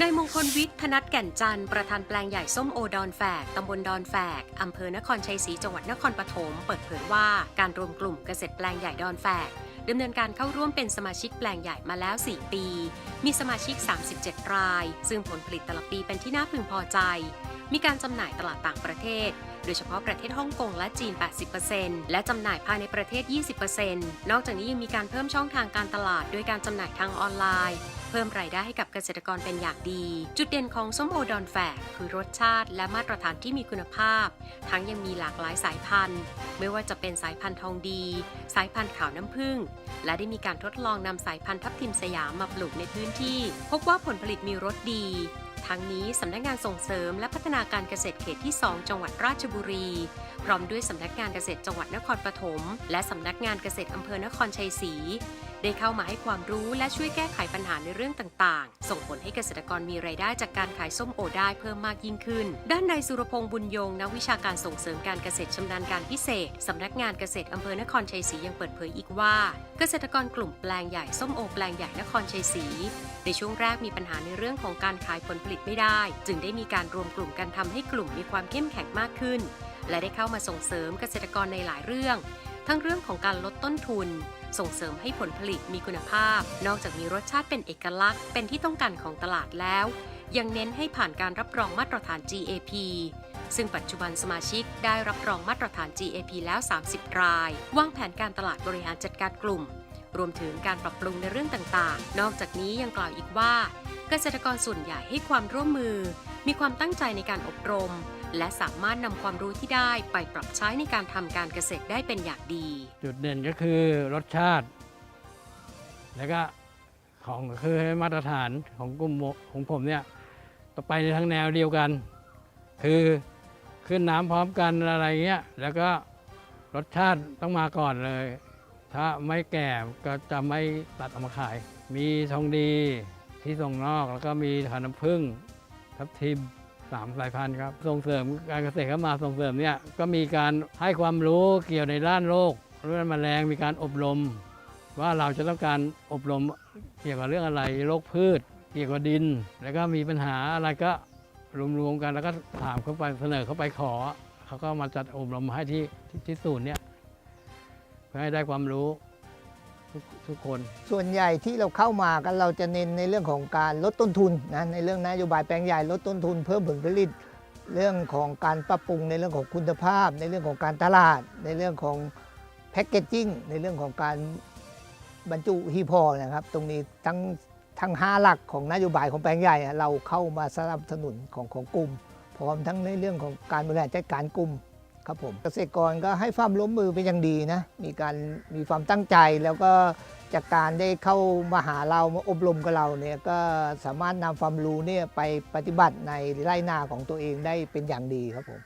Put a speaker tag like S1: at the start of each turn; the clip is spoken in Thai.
S1: นายมงคลวิทย์ ธนัทแก่นจันทร์ประธานแปลงใหญ่ส้มโอดอนแฝก ตำบลดอนแฝก อำเภอนครชัยศรีจังหวัดนครปฐม เปิดเผยว่าการรวมกลุ่มเกษตรแปลงใหญ่ดอนแฝกดำเนินการเข้าร่วมเป็นสมาชิกแปลงใหญ่มาแล้ว 4 ปี มีสมาชิก 37 ราย ซึ่งผลผลิตแต่ละปีเป็นที่น่าพึงพอใจ มีการจำหน่ายตลาดต่างประเทศ โดยเฉพาะประเทศฮ่องกงและจีน 80%และจำหน่ายภายในประเทศ 20%นอกจากนี้ยังมีการเพิ่มช่องทางการตลาดด้วยการจำหน่ายทางออนไลน์ พิ่มรายได้ให้กับเกษตรกรเป็นอย่างดี จุดเด่นของส้มโอดอนแฝกคือรสชาติและมาตรฐานที่มีคุณภาพ ทั้งยังมีหลากหลายสายพันธุ์ ไม่ว่าจะเป็นสายพันธุ์ทองดี สายพันธุ์ขาวน้ำผึ้งและได้มีการทดลองนำสายพันธุ์ทับทิมสยามมาปลูกในพื้นที่ พบว่าผลผลิตมีรสดี ทั้งนี้สำนักงานส่งเสริมและพัฒนาการเกษตรเขตที่ 2 จังหวัดราชบุรี พร้อมด้วยสำนักงานเกษตรจังหวัดนครปฐมและสำนักงานเกษตรอำเภอนครชัยศรีได้เข้ามาให้ความรู้และช่วยแก้ไขปัญหาในเรื่องต่างๆ ส่งผลให้เกษตรกรมีรายได้จากการขายส้มโอได้เพิ่มมากยิ่งขึ้น ด้านนายสุรพงษ์บุญยงนักวิชาการส่งเสริมการเกษตรชำนาญการพิเศษ สำนักงานเกษตรอำเภอนครชัยศรียังเปิดเผยอีกว่า เกษตรกรกลุ่มแปลงใหญ่ส้มโอแปลงใหญ่นครชัยศรีในช่วงแรกมีปัญหาในเรื่องของการขายผลผลิตไม่ได้ จึงได้มีการรวมกลุ่มกันทำให้กลุ่มมีความเข้มแข็งมากขึ้น และได้เข้ามาส่งเสริมเกษตรกรในหลายเรื่อง ทั้งเรื่องของการลดต้นทุน ส่งเสริมให้ผลผลิตมีคุณภาพ นอกจากมีรสชาติเป็นเอกลักษณ์ เป็นที่ต้องการของตลาดแล้ว ยังเน้นให้ผ่านการรับรองมาตรฐาน GAP ซึ่งปัจจุบันสมาชิกได้รับรองมาตรฐาน GAP แล้ว 30 ราย วางแผนการตลาดบริหารจัดการกลุ่ม รวมถึงการปรับปรุงในเรื่องต่างๆ นอกจากนี้ยังกล่าวอีกว่า เกษตรกรส่วนใหญ่ให้ความร่วมมือ มีความตั้งใจในการอบรม และสามารถนำความรู้ที่ได้ไปปรับใช้ในการทำการเกษตรได้เป็นอย่างดี
S2: จุดเด่นก็คือรสชาติ แล้วก็ของคือให้มาตรฐานของกลุ่มของผมเนี่ยต่อไปในทางแนวเดียวกัน คือขึ้นน้ำพร้อมกันอะไรเงี้ยแล้วก็รสชาติต้องมาก่อนเลย ถ้าไม่แก่ก็จะไม่ตัดออกมาขาย มีทองดีที่ส่งนอกแล้วก็มีขาน้ำผึ้งทับทิมสามสายพันธุ์ครับ ส่งเสริมการเกษตรเข้ามาส่งเสริมเนี่ยก็มีการให้ความรู้เกี่ยวในด้านโรคเรื่องแมลงมีการอบรม ว่าเราจะต้องการอบรมเกี่ยวกับเรื่องอะไรโรคพืช เกี่ยวกับดิน แล้วก็มีปัญหาอะไรก็รวมๆกันแล้วก็ถามเข้าไปเสนอเข้าไปขอเขาก็มาจัดอบรมให้ที่ที่ศูนย์เนี่ย พื่อให้ได้ความรู้ทุกทุกคน
S3: ส่วนใหญ่ที่เราเข้ามากันเราจะเน้นในเรื่องของการลดต้นทุนนะในเรื่องนโยบายแปลงใหญ่ลดต้นทุนเพิ่มผลผลิต เรื่องของการปรับปรุงในเรื่องของคุณภาพ ในเรื่องของการตลาด ในเรื่องของแพคเกจจิ้งในเรื่องของการบรรจุฮีพอนะครับ ตรงนี้ทั้งทั้งห้าหลักของนโยบายของแปลงใหญ่เราเข้ามาสนับสนุนของของกลุ่ม พร้อมทั้งในเรื่องของการบริหารจัดการกลุ่ม ครับผมเกษตรกรก็ให้ความร่วมมือเป็นอย่างดีนะ มีการมีความตั้งใจแล้วก็จากการได้เข้ามาหาเรามาอบรมกับเราเนี่ยก็สามารถนำความรู้เนี่ยไปปฏิบัติในไร่นาของตัวเองได้เป็นอย่างดีครับผม